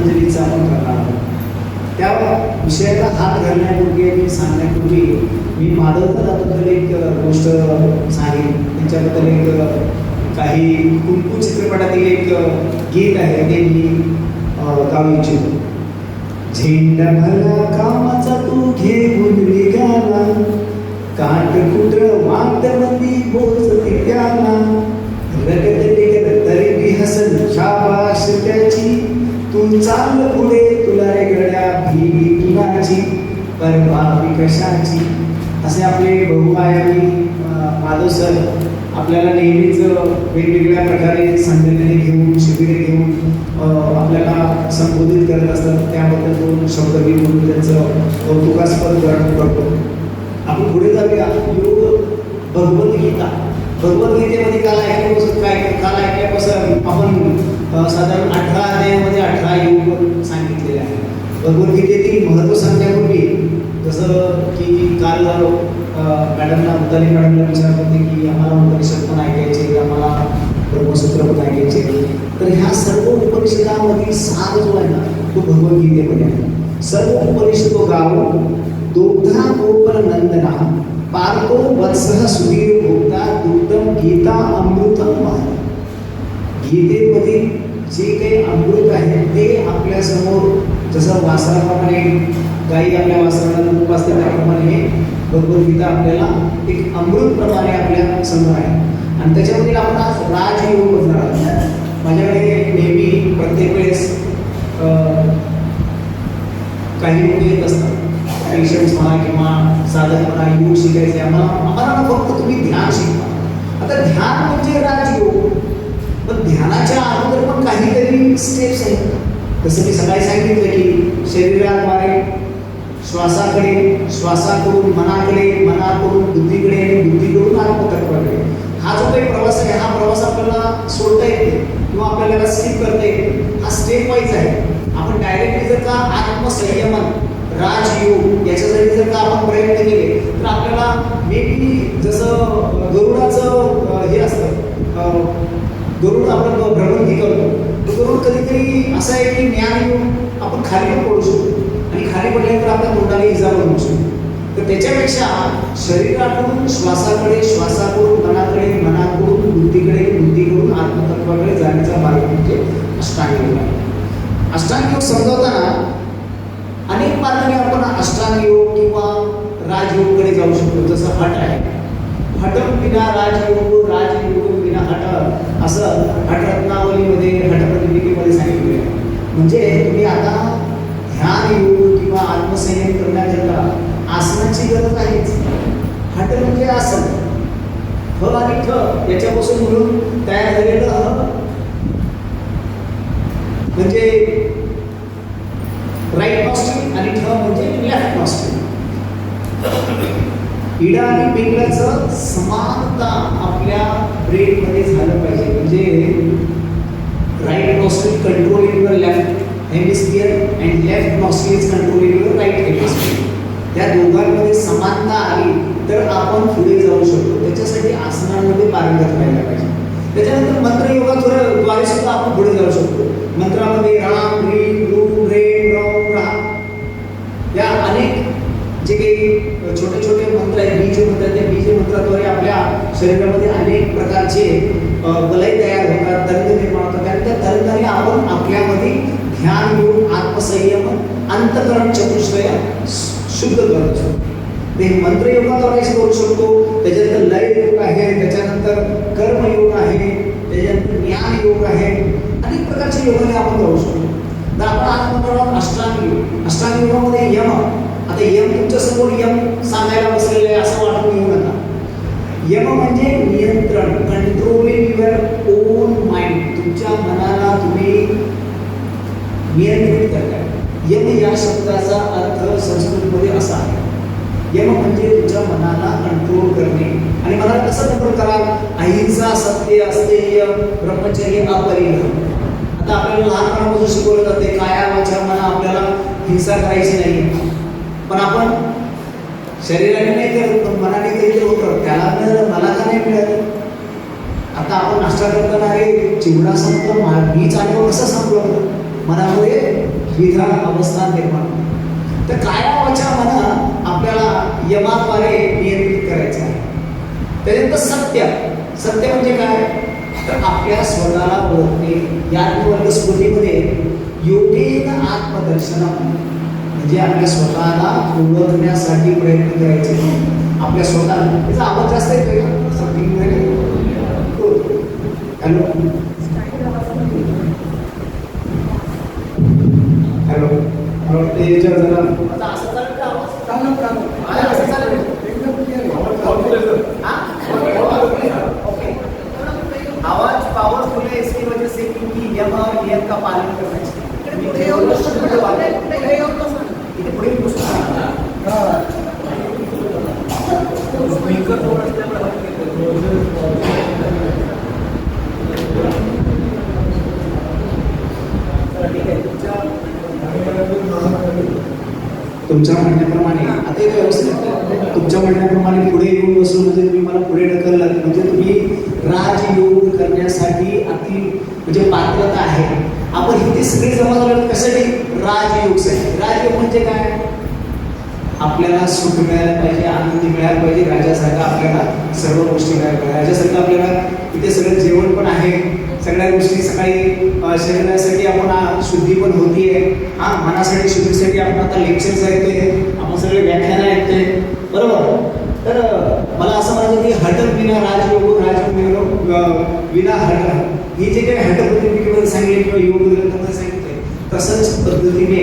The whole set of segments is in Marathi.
अंजलीचा आपण करणार आहोत त्या विषयाला हात घालण्यापूर्वी आणि सांगण्यापूर्वी मी माधव दादाबद्दल एक गोष्ट सांगेन. त्यांच्याबद्दल एक काही कुंकू चित्रपटातील एक गीत आहे ते मी गाऊ इच्छितो. झेंडा भला कामाचा तू घेऊन निघाला. काट कुत्र वाटवंदी बोचती त्याला रगत रगत तरी बी हसन शाबा चाल पुढे तुला रे गड्या भी तुलाची पर बी कशाची? असे आपले बहुआयामी अं, माधव सर आपल्याला नेहमीच वेगवेगळ्या प्रकारे संघटने घेऊन शिबिरे घेऊन आपल्याला संबोधित करत असतात. त्याबद्दल दोन शब्द मी म्हणून त्यांचं कौतुकास्पद करतो. आपण पुढे जाऊया. योग भगवद्गीता भगवद्गीतेमध्ये काल ऐकल्यापासून काय काल ऐकल्यापासून आपण साधारण अठरा अध्यायामध्ये अठरा योग सांगितलेले आहे भगवद्गीतेतील महत्त्व सांगण्यापूर्वी जसं की काल मॅडमला मुताली मॅडमला विचारत होते की आम्हाला उपनिषद पण ऐकायचे आम्हाला ब्रह्मसूत्र पण ऐकायचे तर ह्या सर्व उपनिषदामधील सार जो आहे ना तो भगवद्गीतेमध्ये आहे. सर्व उपनिषद गाव दुग्धा गोपल नंदना पार्को वत्सः सुधीर भोक्ता दुग्धम गीता अमृतम वाहन. गीतेमधील जे काही अमृत आहे ते आपल्यासमोर जसं वासराप्रमाणे गाई आपल्या वासराला दूध पाजते त्याप्रमाणे हे भगवद्गीता आपल्याला एक अमृतप्रमाणे आपल्यासमोर आहे. आणि त्याच्यामधील आपण आज राजयोग बघणार आहोत. माझ्याकडे नेहमी प्रत्येक वेळेस काही लोक येत असतात. पेशन्स म्हणा किंवा साधक म्हणा योग शिकायचे आम्हाला आम्हाला फक्त तुम्ही ध्यान शिकवा. आता ध्यान म्हणजे राजयोग. पण ध्यानाच्या अगोदर पण काहीतरी स्टेप्स आहेत. जसं मी सकाळी सांगितलं की शरीराद्वारे श्वासाकडे श्वासाकडून मनाकडे मनाकडून बुद्धीकडे आणि बुद्धीकडून आत्मतत्वाकडे हा जो काही प्रवास आहे हा प्रवास आपल्याला सोडता येते किंवा आपल्याला स्किप करता येते हा स्टेप वाईज आहे. आपण डायरेक्टली जर का आत्मसंयमन राजयोग याच्यासाठी जर का आपण प्रयत्न केले तर आपल्याला मे बी जसं गरुडाचं हे असतं गरुड आपण भ्रमंती करतो. तर गरुड कधीतरी असं आहे की ज्ञान येऊन आपण खाली पण पडू शकतो. आणि खाली पडल्यानंतर आपल्या तोंडाला इजा बनवू शकतो. तर त्याच्यापेक्षा शरीराकडून श्वासाकडे श्वासाकडून मनाकडे मनाकडून बुद्धीकडे बुद्धीकडून आत्मतत्वाकडे जाण्याचा मार्ग म्हणजे अष्टांग योग. अष्टांग योग समजवताना अनेक मार्गाने आपण अष्टांग योग किंवा राजयोगकडे जाऊ शकतो. जसं हट आहे. हटम विना राजयोग राजयोग विना हट. असं हटरत्नावलीमध्ये हटप्रतिपिकेमध्ये सांगितले आहे. म्हणजे तुम्ही आता ध्यान योग किंवा आत्मसंयम करण्याकरता आसनाची गरज आहेच हट म्हणजे आसन. ह आणि ठ याच्यापासून म्हणून तयार झालेलं ह म्हणजे राईट पॉस्टिंग आणि ठ म्हणजे लेफ्ट पॉस्टिंग इडा आणि पिंगलाचं समानता आपल्या ब्रेनमध्ये झालं पाहिजे. म्हणजे right nostril control your left hemisphere and left nostril is controlling your right hemisphere त्या दोघांमध्ये समानता आली तर आपण पुढे जाऊ शकतो. त्याच्यासाठी आसनांमध्ये पारंगत व्हायला पाहिजे. त्याच्यानंतर मंत्र योगाद्वारे सुद्धा आपण पुढे जाऊ शकतो. मंत्रामध्ये राम ह्रीम रूम रे राम या अनेक जे काही छोटे छोटे मंत्र आहेत बीज मंत्र आहेत, त्या बीज मंत्राद्वारे आपल्या शरीरामध्ये अनेक प्रकारचे अ, वलय तयार होतात तरंग निर्माण होतात. आणि त्या तरंगाने आपण आपल्यामध्ये ध्यान योग आत्मसंयम अंतकरण चतुष्टय शुद्ध करतो ते म्हणजे मंत्र योगाद्वारे करू शकतो. त्याच्यानंतर लय योग आहे त्याच्यानंतर कर्मयोग आहे त्याच्यानंतर ज्ञान योग आहे. अनेक प्रकारचे योगाने आपण करू शकतो. तर आपण आज म्हणतो अष्टांग योग. अष्टांग योगामध्ये यम आता यम तुमच्यासमोर यम सांगायला बसलेलं आहे असं वाटून येऊ नका यम म्हणजे नियंत्रण कंट्रोलिंग युअर ओन माइंड तुमच्या मनाला तुम्ही नियंत्रित करताय यम या शब्दाचा अर्थ संस्कृतमध्ये असा आहे. यम म्हणजे तुमच्या मनाला कंट्रोल करणे. आणि मला कसं कंट्रोल कराल अहिंसा सत्य अस्तेय ब्रह्मचर्य अपरिग्रह आता आपल्याला लहानपणापासून शिकवलं जाते काया वाचा मना आपल्याला हिंसा करायची नाही. पण आपण शरीराने नाही करत पण मनाने केलेलं होतं. त्याला मिळालं मला का नाही मिळालं. आता आपण नाश्ता करताना हे चिवडा संपला मा- मी चाललो कसं संपलं मनामध्ये द्विधा अवस्था निर्माण तर कायावाच्या मना आपल्याला यमाद्वारे नियंत्रित करायचं आहे. त्याच्यानंतर सत्य. सत्य म्हणजे काय? तर आपल्या स्वतःला ओळखणे. या वर्ग स्मृतीमध्ये योगेन आत्मदर्शन म्हणजे आपल्या स्वतःला ओळखण्यासाठी प्रयत्न करायचे. आपल्या स्वतःला त्याचा आवाज जास्त येतोय का? समथिंग हॅलो हॅलो मला वाटतं याच्यावर जरा. आवाज? पावरफुल है? इसकी वजह से क्योंकि यम और नियम का पालन करना चाहिए इथे पुढे एक गोष्ट सांगा. चला, ठीक आहे. तुमच्या म्हणण्याप्रमाणे आता एक व्यवस्थित तुमच्या म्हणण्याप्रमाणे पुढे येऊन बसून म्हणजे तुम्ही मला पुढे ढकललात. म्हणजे तुम्ही राजयोग करण्यासाठी अति म्हणजे पात्रता आहे. आपण इथे सगळे जमा झालो कशासाठी राजयोग राजयोग म्हणजे काय? आपल्याला सुख मिळायला पाहिजे आनंदी मिळायला पाहिजे राजासारखं आपल्याला सर्व गोष्टी मिळायला पाहिजे. राजासारखं आपल्याला इथे सगळं जेवण पण आहे. सगळ्या गोष्टी सकाळी शरीरासाठी आपण शुद्धी पण होतीये. हा मनासाठी शुद्धीसाठी आपण आता लेक्चर्स ऐकतोय आपण सगळे व्याख्यानं ऐकतोय. बरोबर? तर मला असं म्हणायचं की हटक विना राजयोग राजयोग विना अ, हट ही जे काही हटपद्धतीमध्ये सांगितले किंवा योग ग्रंथामध्ये सांगितले तसंच पद्धतीने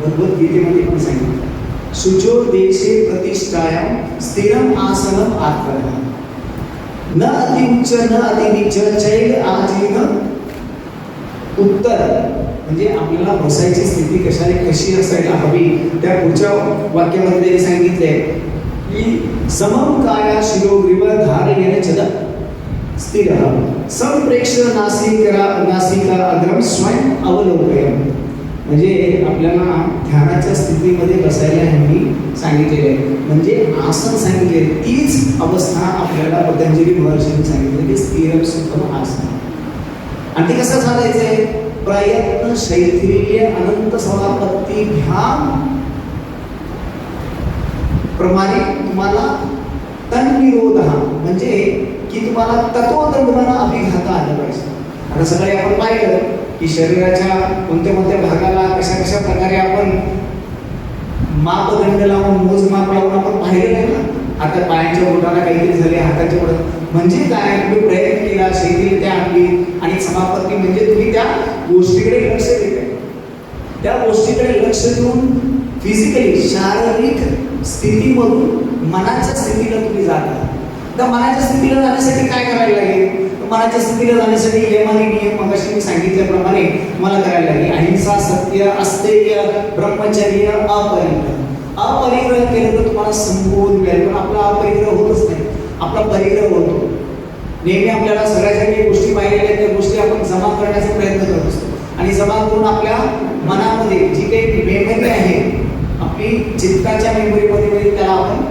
भगवद्गीतेमध्ये पण सांगितलं. शुचो देशे प्रतिष्ठायां स्थिरम आसनम आत्मन। न अति उच्च न अति निच चैल आजीन उत्तर म्हणजे आपल्याला बसायची स्थिती कशाने कशी असायला हवी त्या पुढच्या वाक्यामध्ये त्यांनी सांगितले की समम काया शिरोग्रीव धारयेन चद स्थिर। संप्रेक्ष नासिका नासिका अग्रम स्वयं अवलोकयम। म्हणजे आपल्याला ध्यानाच्या स्थितीमध्ये बसायला ह्यांनी सांगितलेले आहे. म्हणजे आसन सांगितले तीच अवस्था आपल्याला पतंजली महर्षींनी सांगितले की स्थिर सुखम आसन. आणि ते कसं चालायचंय प्रयत्न शैथिल्य अनंत समापत्ती ध्यान प्रमाणे तुम्हाला तन्निरोध म्हणजे की तुम्हाला तत्वदंडना अभिघाता आलं पाहिजे. आता सकाळी आपण पाहिलं की शरीराच्या कोणत्या कोणत्या भागाला कशा कशा प्रकारे आपण मापदंड लावून मोजमाप लावून आपण पाहिलेलं आहे ना आता पायांच्या बोटाला काहीतरी झाले हाताच्या बोटात म्हणजे काय? तुम्ही प्रयत्न केला शैथिल्यता आणली आणि समापत्ती म्हणजे तुम्ही त्या गोष्टीकडे लक्ष देताय. त्या गोष्टीकडे लक्ष देऊन फिजिकली शारीरिक स्थितीमधून मनाच्या स्थितीला तुम्ही जाता. तर मनाच्या स्थितीला जाण्यासाठी काय करायला लागेल? तर मनाच्या स्थितीला जाण्यासाठी यम नियम मगाशी मी सांगितल्याप्रमाणे मला करायला लागेल. अहिंसा सत्य अस्तेय ब्रह्मचर्य अपरिग्रह. अपरिग्रह केलं तर तुम्हाला संबोध मिळेल पण आपला अपरिग्रह होतच नाही. आपला परिग्रह होतो. नेहमी आपल्याला सगळ्या ज्या काही गोष्टी पाहिलेल्या त्या गोष्टी आपण जमा करण्याचा प्रयत्न करत असतो. आणि जमा करून आपल्या मनामध्ये जी काही मेमरी आहे आपली चित्ताच्या मेमरीमध्ये त्याला आपण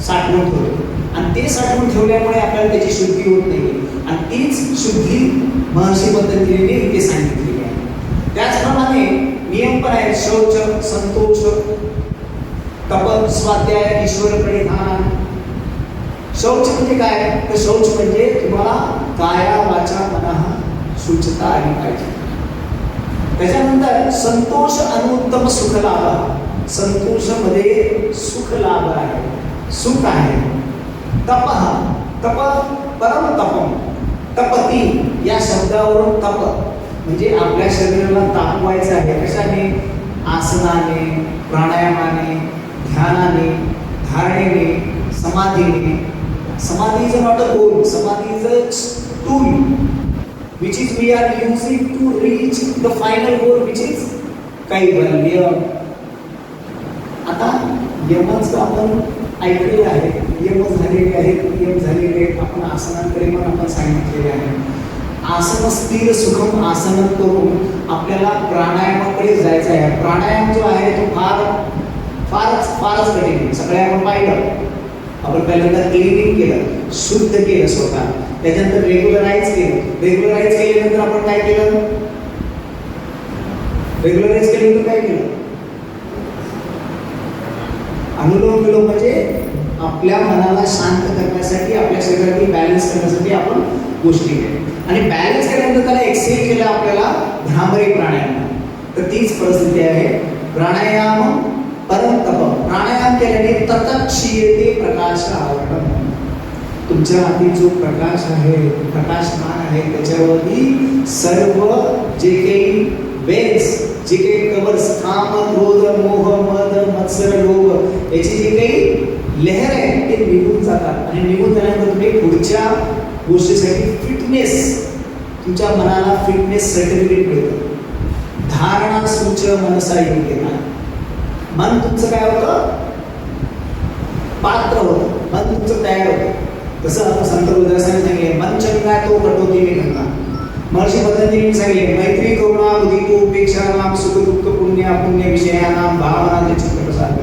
साठवून ठेवतो. आणि ते साठवून ठेवल्यामुळे आपल्याला त्याची शुद्धी होत नाही. आणि तीच शुद्धी महर्षी पद्धतीने इथे सांगितलेली आहे. त्याचप्रमाणे नियम पण आहेत. शौच संतोष तप स्वाध्याय ईश्वर प्रणिधान शौच म्हणजे काय? तर शौच म्हणजे तुम्हाला काया वाचा मना शुचता आली पाहिजे. त्याच्यानंतर संतोष अनुत्तम सुख लाभ संतोषमध्ये सुख लाभ आहे. सुख आहे. तप. तप परम तपम तपती या शब्दावरून तप. म्हणजे आपल्या शरीराला तापवायचं आहे कशाने? आसनाने प्राणायामाने ध्यानाने धारणेने समाधीने. समाधी is not a goal samadhi is a tool which is we are using to reach the final goal which is कैवल्य. आता यमच आपण ऐकलेले आहे. नियम झालेले आहेत नियम झालेले आहेत. आपण आसनांकडे पण आपण सांगितलेले आहे. आसन स्थिर सुखम आसन करून आपल्याला प्राणायामाकडे जायचं आहे. प्राणायाम जो आहे तो फार फारच फारच कठीण आहे. आपण पाहिलं. आपण पहिल्यांदा क्लिनिंग केलं शुद्ध केलं स्वतः. त्याच्यानंतर रेग्युलराईज केलं. रेग्युलराईज केल्यानंतर आपण काय केलं? रेग्युलराईज केल्यानंतर तर काय केलं? अनुलोम विलोम म्हणजे आपल्या मनाला शांत करण्यासाठी आपल्या शरीराची बॅलन्स करण्यासाठी आपण गोष्टी केल्या आणि बॅलन्स केल्यानंतर त्याला एक्सेल केलं आपल्याला भ्रामरी प्राणायाम. तर तीच परिस्थिती आहे. प्राणायाम परंतप प्राणायाम केल्याने ततक्षीयते प्रकाश आवरण तुमच्या हाती जो प्रकाश आहे प्रकाशमान आहे त्याच्यावरती सर्व जे काही वेन्स जे काही कवर्स काम क्रोध मोह मद मत्सर लोभ याची जी काही लहर आहे ते निघून जातात. आणि निघून झाल्यानंतर तुम्ही पुढच्या गोष्टीसाठी फिटनेस तुमच्या मनाला फिटनेस सर्टिफिकेट मिळतं. धारणा सूच मनसा योग्य मन तुमचं काय होतं? पात्र होतं. मन तुमचं तयार होतं. तसं आपण संत रुद्रासाने सांगितले मन चंगा तो कटोती मी गंगा. महर्षी पतंजलीने सांगितले मैत्री करुणा उदित उपेक्षा नाम सुख दुःख पुण्य अपुण्य विषयानाम भावना चित्त प्रसाद.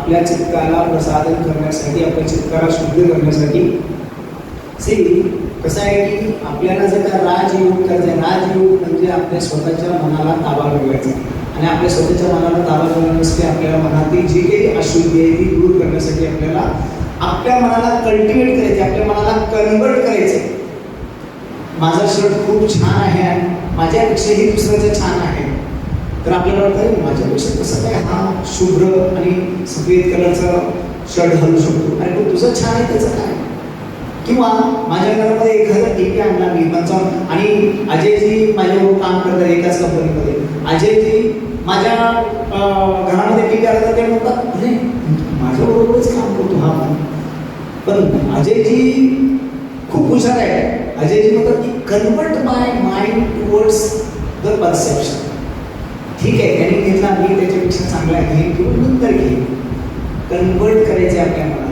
आपल्या चित्ताला प्रसादन करण्यासाठी आपल्या चित्ताला शुद्ध करण्यासाठी. सी कसं आहे की आपल्याला जर का राजयोग करायचा आहे राजयोग म्हणजे आपल्या स्वतःच्या मनाला ताबा मिळवायचा. आणि आपल्या स्वतःच्या मनाला ताबा मिळवण्यासाठी आपल्याला मनातील जी काही अशुद्धी आहे ती दूर करण्यासाठी आपल्याला आपल्या मनाला कल्टिवेट करायचे आपल्या मनाला कन्वर्ट करायचे माझा शर्ट खूप छान आहे आणि माझ्यापेक्षाही दुसऱ्याचं छान आहे. तर आपल्याला वाटतं "अरे, माझ्यापेक्षा कसं काय हा शुभ्र आणि सफेद कलरचा शर्ट घालू शकतो. आणि तो तुझं छान आहे त्याचं काय? किंवा माझ्या घरामध्ये एखादा टीव्ही आणला मी पंचावन्न आणि अजयजी माझ्यावर काम करतात एकाच कंपनीमध्ये. अजयजी माझ्या घरामध्ये टीव्ही आला ते म्हणतात अरे माझ्याबरोबरच काम करतो हा. पण पण अजयजी खूप हुशार आहे. अजयजी म्हणतात की convert my mind towards the perception ठीक आहे त्यांनी घेतला मी त्याच्यापेक्षा चांगला घेईन किंवा नंतर घेईन कन्वर्ट करायचे आपल्या मनाला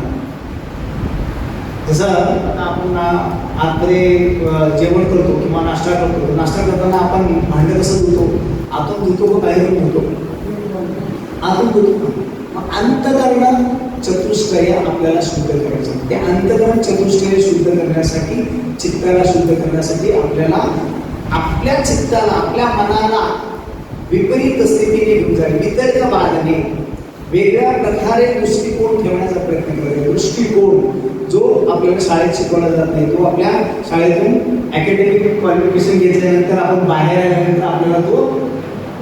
जसं आपण आतमध्ये जेवण करतो किंवा नाश्ता करतो नाश्ता करताना आपण भांडं कसं धुतो? आतून धुतो का बाहेरून धुतो? आतून धुतो. मग अंतकरण चतुष्टय आपल्याला शुद्ध करायचं. ते अंतकरण चतुष्टय शुद्ध करण्यासाठी चित्ताला शुद्ध करण्यासाठी आपल्याला आपल्या चित्ताला आपल्या मनाला विपरीत स्थितीने घेऊन जाईल. वितर्क वेगळ्या प्रकारे दृष्टिकोन ठेवण्याचा प्रयत्न करायचा दृष्टिकोन जो आपल्याला शाळेत शिकवला जात नाही तो आपल्या शाळेतून अकॅडमिक क्वालिफिकेशन घेतल्यानंतर आपण बाहेर आल्यानंतर आपल्याला तो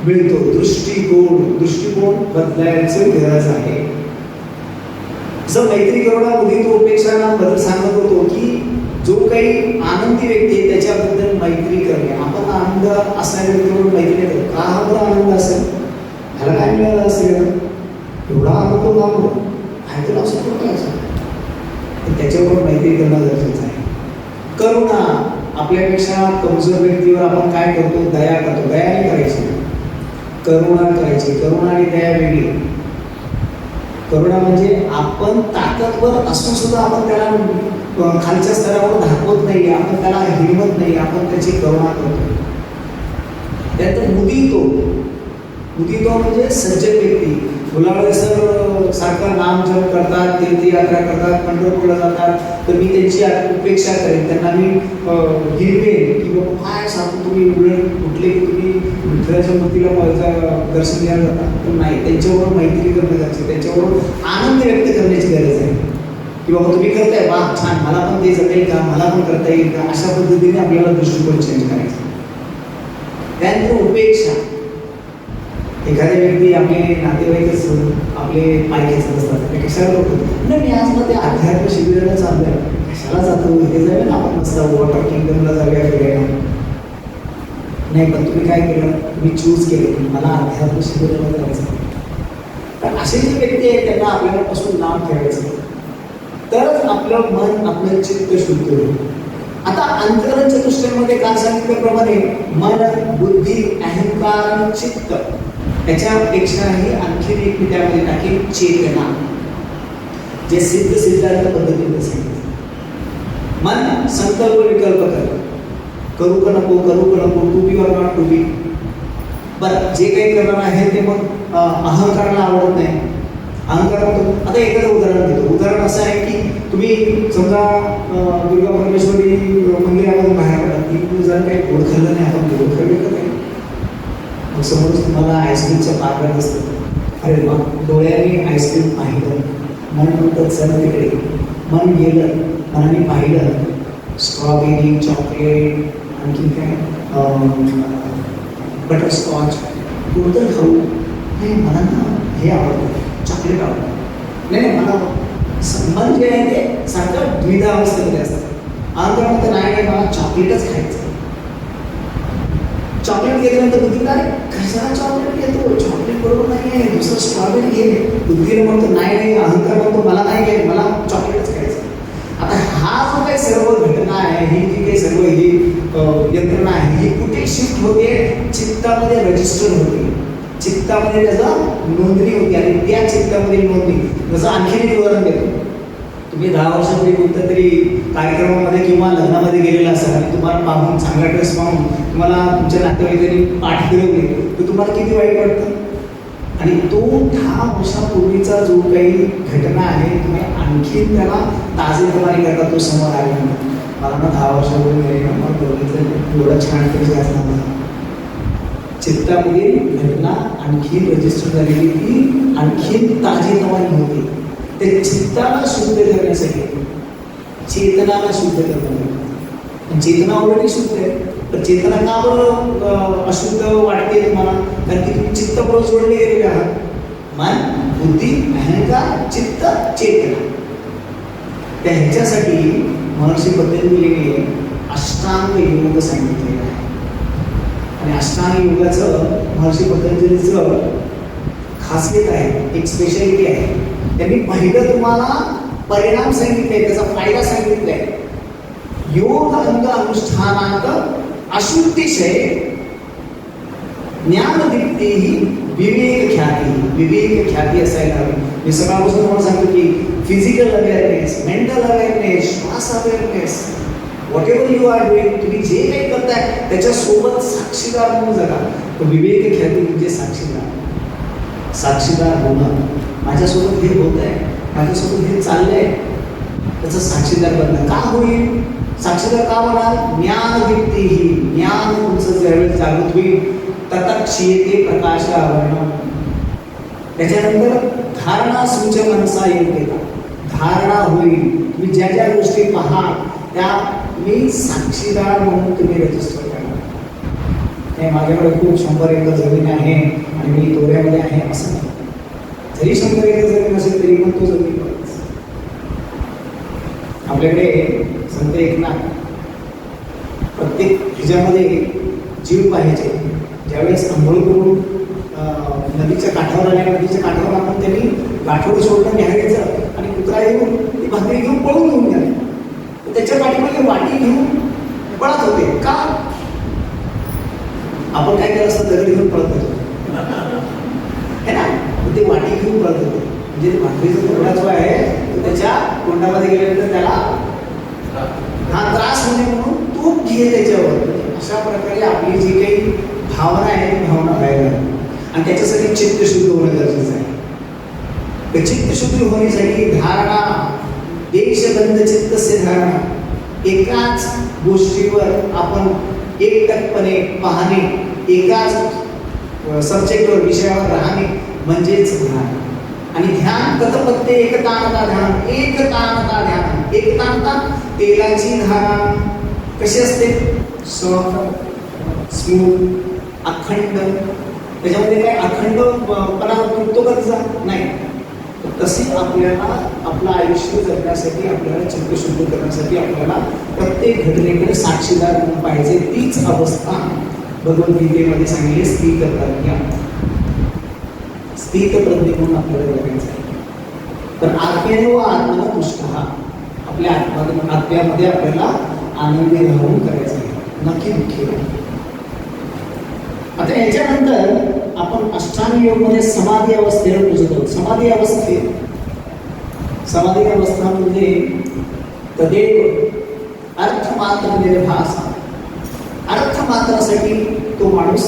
मिळतो. दृष्टिकोन. दृष्टिकोन बदलायचं गरज आहे. जर मैत्री करुणा तो उपेक्षांना बद्दल सांगत होतो की जो काही आनंदी व्यक्ती आहे त्याच्याबद्दल मैत्री करणे. आपण आनंद असणाऱ्या व्यक्तीवर मैत्री करतो. का हा बरं आनंद असेल? ह्याला काय मिळालं असेल? एवढा आनंद का आहे तर असं कुठं तर त्याच्याबरोबर मैत्री करणं गरजेचं आहे. करुणा. आपल्यापेक्षा कमजोर व्यक्तीवर आपण काय करतो? दया करतो. दया नाही करायची. करुणा करायची. करुणा आणि दया वेगळी. करुणा म्हणजे आपण ताकदवर असून सुद्धा आपण त्याला खालच्या स्तरावर दाखवत नाही आपण त्याला हिरवत नाही आपण त्याची करुणा करतो. त्यानंतर मुदितो मुदितो म्हणजे सज्जन व्यक्ती. फुलामध्ये सर सारखं नामजप करतात तीर्थयात्रा करतात पंढरपूरला जातात. तर मी त्यांची उपेक्षा करेन. त्यांना मी हिरवेन की बाबा काय सांगतो तुम्ही उलट कुठले की तुम्ही विठ्ठलाच्या मूर्तीला माझं दर्शन घ्यायला जातात पण नाही त्यांच्याबरोबर मैत्री करणं गरजेचं त्यांच्याबरोबर आनंद व्यक्त करण्याची गरज आहे. की बाबा तुम्ही करताय वा छान मला पण ते जमेल का? मला पण करता येईल का? अशा पद्धतीने आपल्याला दृष्टिकोन चेंज करायचा. त्यानंतर उपेक्षा एखादी व्यक्ती आपले नातेवाईकच आपले पाय खेचत असतात ते कशाला लोक नाही मी आज मग ते अध्यात्म शिबिराला चाललंय. कशाला जातो? इथे जाऊया ना आपण मस्त वॉटर किंगडमला जाऊया फिरायला. नाही पण तुम्ही काय केलं? तुम्ही चूज केले. की मला अध्यात्म शिबिराला जायचं तर असे जे व्यक्ती आहेत त्यांना आपल्यापासून लांब ठेवायचं तरच आपलं मन आपलं चित्त शुद्ध होईल. आता अंतकरण दृष्टीमध्ये काल सांगितल्याप्रमाणे मन बुद्धी अहंकार चित्त त्याच्यापेक्षाही आणखी एक मी त्यामध्ये टाकेल चेतना. जे सिद्ध सिद्धार्थ पद्धतीने सांगितलं. मन संकल्प विकल्प कर. करू का नको करू का नको to be or not to be बरं जे काही करणार आहे ते मग अहंकाराला आवडत नाही. अहंकार आता एखादं उदाहरण देतो. उदाहरण असं आहे की तुम्ही समजा दुर्गा परमेश्वरी मंदिरामध्ये बाहेर पडा की तुम्ही जर काही गोड खाल्लं नाही आपण गोड खाल्लं का काही मग समोरच तुम्हाला आईस्क्रीमचं पाकिट असतं अरे मग डोळ्यांनी आईस्क्रीम पाहिलं. मन म्हणतं चल तिकडे. मन गेलं. मनाने पाहिलं. स्ट्रॉबेरी चॉकलेट आणखी काय? बटरस्कॉच कोणतं खाऊ. नाही मला ना हे आवडतं. चॉकलेट आवडतं. नाही नाही मला संबंध जे आहे ते सारखं द्विधा अवस्थेमध्ये असतं. आंध्र म्हणतं नाही नाही मला चॉकलेटच खायचं चॉकलेट घेतल्यानंतर बुद्धीला काय कशाला चॉकलेट घेतो? चॉकलेट बरोबर नाही आहे. दुसरं स्ट्रॉबेरी घे बुद्धीला म्हणतो नाही नाही अहंकार म्हणतो मला नाही घे मला चॉकलेटच खायचं आता हा जो काही सर्व घटना आहे ही जी काही सर्व ही यंत्रणा आहे ही कुठे शिफ्ट होते? चित्तामध्ये रजिस्टर होते. चित्तामध्ये त्याचा नोंदणी होती आणि त्या चित्तामध्ये नोंदणी. जसं आणखीन एक उदाहरण देतो. तुम्ही दहा वर्षापूर्वी कोणत्या तरी कार्यक्रमामध्ये किंवा लग्नामध्ये गेलेला असाल आणि तुम्हाला पाहून चांगला ड्रेस पाहून तुम्हाला तुमच्या नातेवाईकांनी पाठ फिरवली तर तुम्हाला किती वाईट वाटतं? आणि तो दहा वर्षापूर्वीचा जो काही घटना आहे तुम्ही आणखीन त्याला ताजेतवारी करता तो समोर आल्यानंतर. मला ना दहा वर्षापूर्वी गेले ना मग एवढं छान तरी असणार मला चित्तामधील घटना आणखी रजिस्टर झालेली ती आणखीन ताजेतवारी होती. ते चित्ताला शुद्ध करण्यासाठी. चेतनाला शुद्ध करण्यासाठी चेतना ऑलरेडी शुद्ध आहे. तर चेतना का बरं अशुद्ध वाटते तुम्हाला? कारण की तुम्ही चित्त बरोबर जोडले गेलेले आहात. मन बुद्धी अहंकार चित्त चेतना. त्यांच्यासाठी ह्याच्यासाठी महर्षी पतंजलीने अष्टांग योग सांगितलेलं आहे. आणि अष्टांग योगाचं महर्षी पतंजलीचं खासियत आहे एक स्पेशालिटी आहे. त्यांनी पहिलं तुम्हाला परिणाम सांगितले त्याचा फ़ायदा सांगितलाय. योग अंग अनुष्ठानात अशुद्धिशय ज्ञानदीप्ती ही विवेक ख्याती विवेक ख्याती असायला हवी. मी तुम्हाला सांगतो की फ़िज़िकल अवेअरनेस मेंटल अवेअरनेस श्वास awareness whatever you are doing तुम्ही जे काही करताय, त्याच्यासोबत साक्षीदार म्हणून जगा. तो विवेक ख्याती म्हणजे साक्षीदार. साक्षीदार होणं. माझ्यासोबत हे होत आहे माझ्यासोबत हे चाललंय. त्याचं साक्षीदार बनणं का होईल? साक्षीदार का म्हणाल? ज्ञान व्यक्ती ही ज्ञान तुमचं ज्यावेळेस जागृत होईल. ततक्षीयते प्रकाश आवरण. त्याच्यानंतर धारणा सूच मनसा योग्यता धारणा होईल. तुम्ही ज्या ज्या गोष्टी पहा त्या मी साक्षीदार म्हणून तुम्ही रजिस्टर करा माझ्याकडे खूप शंभर एकर जमीन आहे आणि मी दोऱ्यामध्ये आहे असं नाही. जरी शंभर एकर जरी नसेल तरी पण तो जमीन बघायचा. आपल्याकडे संत एकनाथ प्रत्येक ह्याच्यामध्ये जीव पाहिजे ज्यावेळेस आंघोळ करून नदीच्या काठावर आल्या नदीच्या काठावर आपण त्यांनी गाठोड सोडलं घ्यायचं आणि कुत्रा येऊन ती भाकरी घेऊन पळून घेऊन गेला. त्याच्या पाठीमध्ये वाटी घेऊन पळत होते. का? आपण काय केलं असतं? दगड घेऊन पळत होतो. है ना? मग ते वाटी घेऊन परत होते. म्हणजे ते भाकरीचा तुकडा जो आहे तो त्याच्या तोंडामध्ये गेल्यानंतर त्याला हा त्रास होणे म्हणून तूप घे त्याच्यावर. अशा प्रकारे आपली जी काही भावना आहे ती भावना व्हायला आणि त्याच्यासाठी चित्त शुद्ध होणं गरजेचं आहे. चित्त शुद्ध होण्यासाठी धारणा देशबंध से धारणा. एकाच गोष्टीवर आपण एकटकपणे पाहणे एकाच सब्जेक्टवर विषयावर राहणे म्हणजेच ध्यान आणि ध्यान कथपत्ते एकतानता ध्यान. एकतानता ध्यान. एकतानता तेलाची धारा. कशी असते? स्मूथ अखंड. त्याच्यामध्ये काय अखंड पणा तुटतो का नाही. तसे आपल्याला आपलं आयुष्य जगण्यासाठी आपल्याला चित्तशुद्ध करण्यासाठी आपल्याला प्रत्येक घटनेकडे साक्षीदार पाहिजे. तीच अवस्था भगवद्गीतेमध्ये सांगितले स्थित प्रज्ञा. स्थित प्रज्ञ म्हणून आपल्याला जगायचं आहे. तर आत्म्याने व आत्माला हा. आपल्या आत्मा आत्म्यामध्ये आपल्याला आनंदी राहून करायचं आहे. नक्की दुःखी आता याच्यानंतर आपण अष्टांग योगमध्ये समाधी अवस्थेला पोहोचत आहोत. समाधी अवस्थेत समाधी अवस्था म्हणजे तदेव अर्थमात्र निर्भास. अर्थमात्रासाठी तो माणूस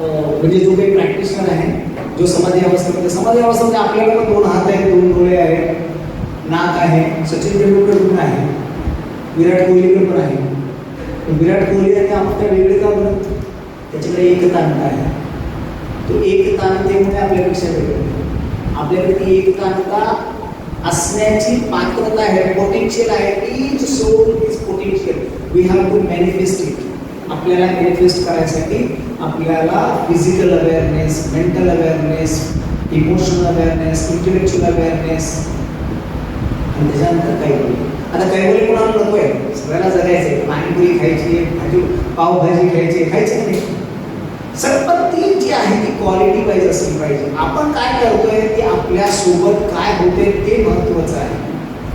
म्हणजे जो काही प्रॅक्टिशनर आहे, जो समाधी अवस्थेमध्ये समाधी अवस्थेमध्ये आपल्याला पण दोन हात आहेत, दोन डोळे आहेत, नाक आहे, सचिन तेंडुलकर पण आहे, विराट कोहलीकडे पण आहे. पण विराट कोहली आणि आपण त्या वेगळे का बनत त्याच्याकडे एकता अंत आहे तो एकतानतेमुळे आपल्यापेक्षा वेगळं आपल्याकडे ती एकतानता असण्याची पात्रता आहे पोटेन्शियल आहे each soul is potential we have to manifest it आपल्याला एडजस्ट करायसाठी आपल्याला physical awareness mental awareness emotional awareness intellectual awareness आणि त्याच्यानंतर कैवल्य आता काही बोली कोणाला नको आहे. सगळ्याला जगायचं आहे पाणीपुरी खायची आहे भाजी पावभाजी खायची आहे खायची नाही. सर पण ती जी आहे ती क्वालिटी वाईज असली पाहिजे. आपण काय करतोय ते आपल्यासोबत काय होते ते महत्वाचं आहे.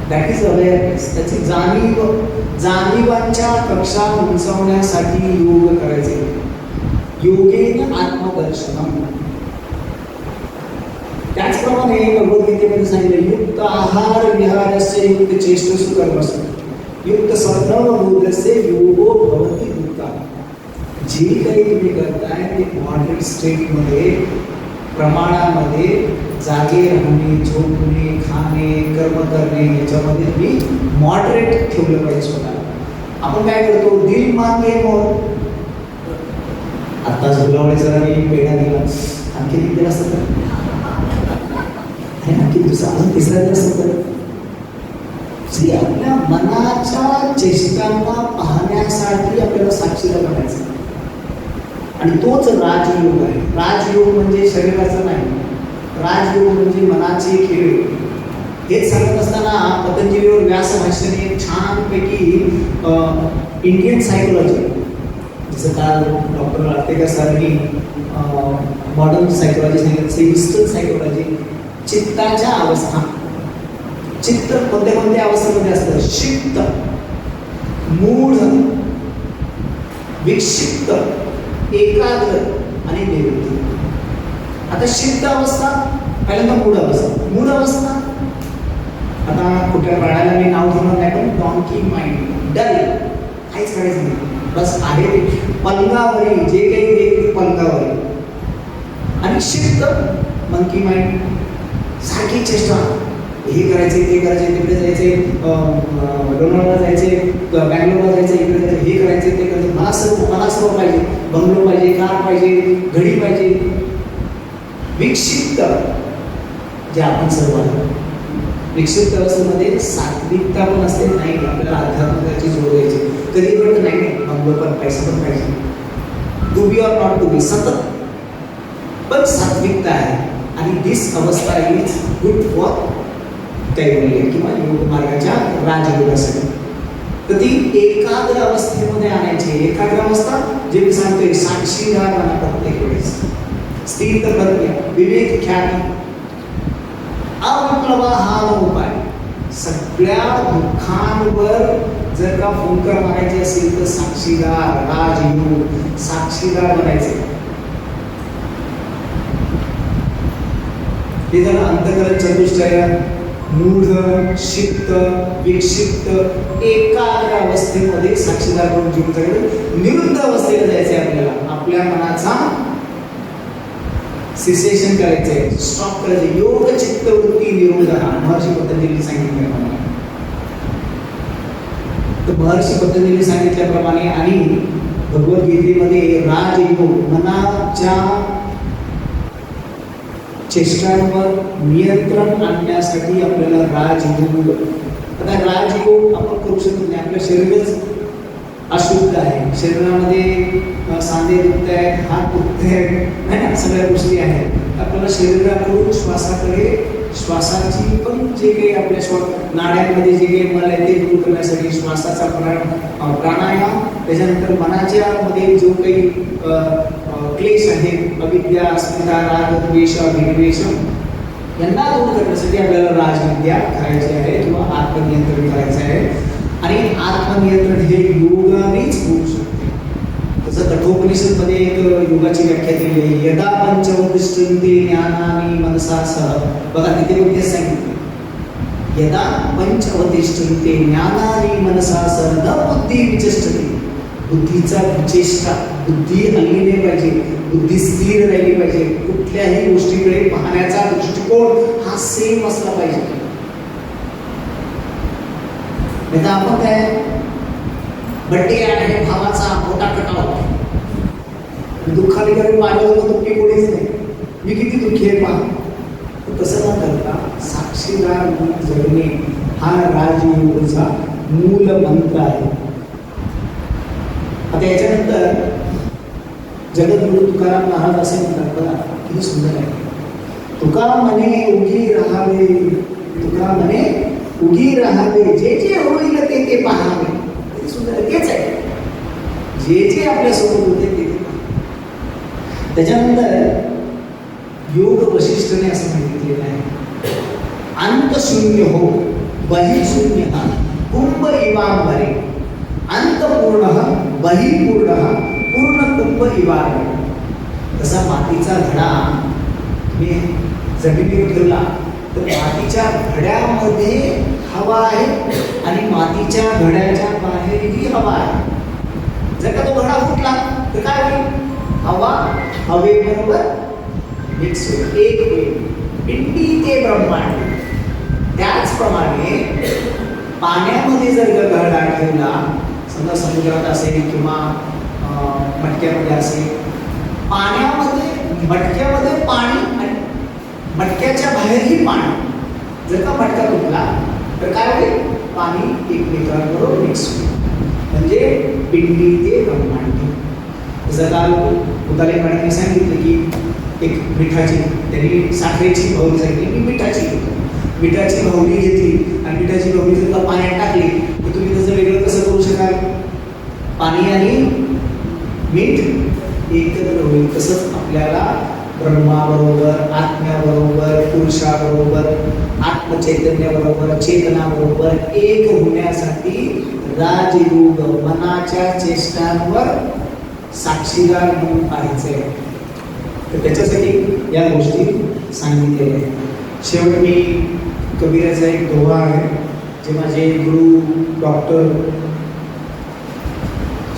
दॅट इज़ अवेअरनेस त्याची जाणीव जाणीवांच्या कक्षा उंचावण्यासाठी योग करायचे. योगेन आत्मदर्शनम. त्याचप्रमाणे भगवद्गीतेमध्ये सांगितलं, युक्त आहार विहारस्य युक्त चेष्ट कर्मसु युक्त स्वप्नव बोधस्य योगो भवती युक्ता जे काही तुम्ही करताय, ते मॉडरेट स्टेटमध्ये प्रमाणामध्ये जागे राहणे झोपणे खाणे कर्म करणे याच्यामध्ये मी मॉडरेट ठेवलं पाहिजे स्वतःला. आपण काय करतो? दिल मागे मोर. आता गुलावडे सरांनी पेढा दिला. आणखी किती दिला असतं तर? आणि आणखी दुसरा अजून तिसरा दिवस तर? श्री आपल्या मनाच्या चेष्टांना पाहण्यासाठी आपल्याला साक्षीला बनायचं आणि तोच राजयोग आहे. राजयोग म्हणजे शरीराचा नाही. राजयोग म्हणजे मनाचे खेळ. हेच सांगत असताना पतंजलीवर व्यास भाषेने छानपैकी इंडियन सायकोलॉजी जसं काल डॉक्टर आर्तेकर सरांनी मॉडर्न सायकोलॉजी सांगितलं वेस्टर्न सायकोलॉजी चित्ताच्या अवस्था. चित्त कोणत्या कोणत्या अवस्थेमध्ये असतं? शिक्त. मूढ. विक्षिप्त. एकाग्र आणि निवृत्ती आता शिक्त अवस्था पहिल्यांदा मूळ अवस्था. मूळ अवस्था? आता कुठल्या प्राण्याला मी नाव घेणार नाही पण डॉन्की माइंड डल काहीच करायचं नाही. बस आहे ते. पलंगावरी जे काही ते पलंगावरी आणि शिस्त मंकी माइंड सारखी चेष्टा. हे करायचे ते करायचे तिकडे जायचे लोणावळा जायचे बँगलोरला जायचं इकडे जायचं हे करायचे ते करायचे मला सर्व मला सर्व पाहिजे. बंगलो पाहिजे कार पाहिजे घडी पाहिजे. विक्षिप्त जे आपण सर्व विकसित विक्षिप्त अवस्थेमध्ये सात्विकता पण असते नाही आपल्याला अध्यात्मिकाची जोड द्यायची. कधी पण नाही नाही. बंगलो पण पैसा पण पाहिजे. To be or not to be सतत. पण सात्विकता आहे. आणि दिस अवस्था इज गुड फॉर कैवल्य किंवा योग मार्गाच्या राजयोगासाठी. तर ती एकाग्र अवस्थेमध्ये आणायची. एकाग्र अवस्था जे मी सांगतोय साक्षीदार मला प्रत्येक वेळेस. स्थिर प्रज्ञा विवेक ख्याती अवप्लवा हा उपाय सगळ्या दुःखांवर जर का फुंकर मारायचे असेल तर साक्षीदार राजयोग साक्षीदार बनायचे हे झालं अंतकरण चतुष्टय मूढ शिक्त विक्षिप्त एकाग्र अवस्थेमध्ये साक्षीदार करून जीवन निरुद्ध अवस्थेला जायचे आपल्याला आपल्या मनाचा सिसेशन करायचंय. स्टॉप करायचं योग चित्त चित्तवृत्ती निरोध हा महर्षी पतंजली सांगितल्याप्रमाणे तर महर्षी पतंजली सांगितल्याप्रमाणे आणि भगवद्गीतेमध्ये राजयोग मनाच्या चेष्टांवर नियंत्रण आणण्यासाठी आपल्याला राजयोग. आता राजयोग आपण करू शकत नाही. आपलं शरीरच अशुद्ध आहे. शरीरामध्ये सांधे दुखत आहेत हात दुखत आहेत है ना सगळ्या गोष्टी आहेत. आपल्याला शरीराकडून श्वासाकडे श्वासाची पण जे काही आपल्या श्वास नाड्यांमध्ये जे काही मल आहे ते दूर करण्यासाठी श्वासाचा प्राण प्राणायाम त्याच्यानंतर मनाच्या मध्ये जो काही क्लेश आहे अविद्या अस्मिता राग द्वेष अभिनिवेश यांना दूर करण्यासाठी आपल्याला राजविद्या करायची आहे किंवा आत्मनियंत्रण करायचं आहे. आणि आत्मनियंत्रण हे योगानेच होऊ शकते. जसं कठोपनिषदमध्ये एक योगाची व्याख्या केली आहे यदा पंचवदिष्टंते ज्ञानानी मनसा सह. बघा तिथे योग्य तेच सांगितलं. यदा पंचवदिष्टंते ज्ञानानी मनसा सह न बुद्धी विचष्टते. बुद्धीचा विचेष्टा बुद्धी हल्ली नाही पाहिजे बुद्धी स्थिर राहिली पाहिजे. कुठल्याही गोष्टीकडे पाहण्याचा दृष्टिकोन हा सेम असला पाहिजे. नाही तर आपण काय बड्डे आहे भावाचा मोठा कटाव दुःखाने करून माझ्या होतो दुःखी कोणीच नाही. मी किती दुःखी आहे पहा. तसं न करता साक्षीदार म्हणून जगणे हा राजयोगाचा मूल मंत्र आहे. आता याच्यानंतर जगद्गुरु तुकाराम महाराज असे म्हणतात बघा किती सुंदर आहे. तुका म्हणे योगी राहावे. तुका म्हणे उगी राहावे जे जे होईल ते ते पाहावे ते सुंदर आहे. तेच आहे. जे जे आपल्यासोबत होते ते त्याच्यानंतर योग वशिष्ठने असं सांगितलेलं आहे. अंत शून्य हो बहिशून्य हा कुंभ इवांबरे अंतपूर्ण बहिपूर्ण पूर्ण कुंभ इवांबरे तसा मातीचा धडा मी जमिनीवर ठेवला. तर मातीच्या घड्यामध्ये हवा आहे आणि मातीच्या घड्याच्या बाहेरही हवा आहे. जर का तो घडा फुटला तर काय होईल? हवा हवेबरोबर मिक्स होईल. एक होईल पिंडी ते ब्रह्मांड. त्याचप्रमाणे पाण्यामध्ये जर का घडा ठेवला समजा समुद्रात असेल किंवा अं, मटक्यामध्ये असेल पाण्यामध्ये मटक्यामध्ये पाणी मटक्याच्या बाहेरही पाणी. जर का मटका तुटला तर काय होईल? पाणी एकमेकांबरोबर मिक्स होईल. म्हणजे पिंडी ते ब्रह्मांडी. जर काल उदाले पाण्याने सांगितलं की एक मिठाची त्यांनी साखरेची भावली सांगितली मी मिठाची. मिठाची भावली घेतली आणि मिठाची भावली जर का पाण्यात टाकली तर तुम्ही त्याचं वेगळं कसं करू शकाल? पाणी आणि मीठ एकत्र होईल तसंच आपल्याला ब्रह्माबरोबर आत्म्याबरोबर पुरुषाबरोबर आत्मचैतन्याबरोबर चेतनाबरोबर एक होण्यासाठी राजयोग मनाच्या चेष्टांवर साक्षीदार म्हणून पाहायचंय तर त्याच्यासाठी या गोष्टी सांगितलेल्या आहेत. शेवट मी कबीराचा एक दोहा आहे जे माझे गुरु डॉक्टर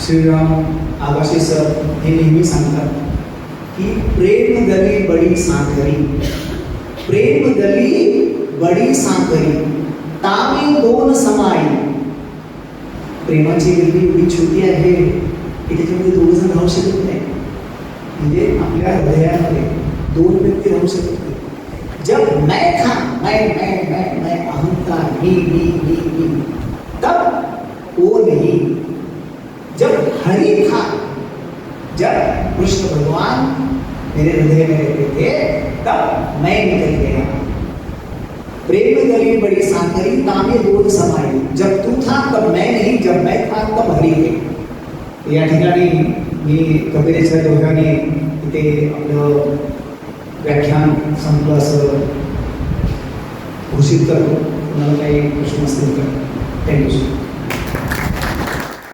श्रीराम आगाशी सर हे नेहमी सांगतात. की प्रेम गली बडी साखरी प्रेम गली बडी साखरी तामी दोन समाई? प्रेमाची गल्ली एवढी छोटी आहे की त्याच्यामध्ये दोन जण राहू शकत नाही. म्हणजे आपल्या हृदयामध्ये दोन व्यक्ती राहू शकत नाही. जब मैं था, मैं मैं मैं मैं, अहंकार, मी मी मी मी, तब वो नहीं। जब हरि था, जब कृष्ण भगवान मेरे हृदय में रहते थे तब मैं निकल गया प्रेम गली बड़ी साखरी तामे दोन समाई जब तू था तब मैं नहीं जब मैं था तब हरी थे या ठिकाणी मी कबीरेच्या दोघांनी इथे आपलं व्याख्यान संपलं असं घोषित करतो तुम्हाला काही प्रश्न असतील तर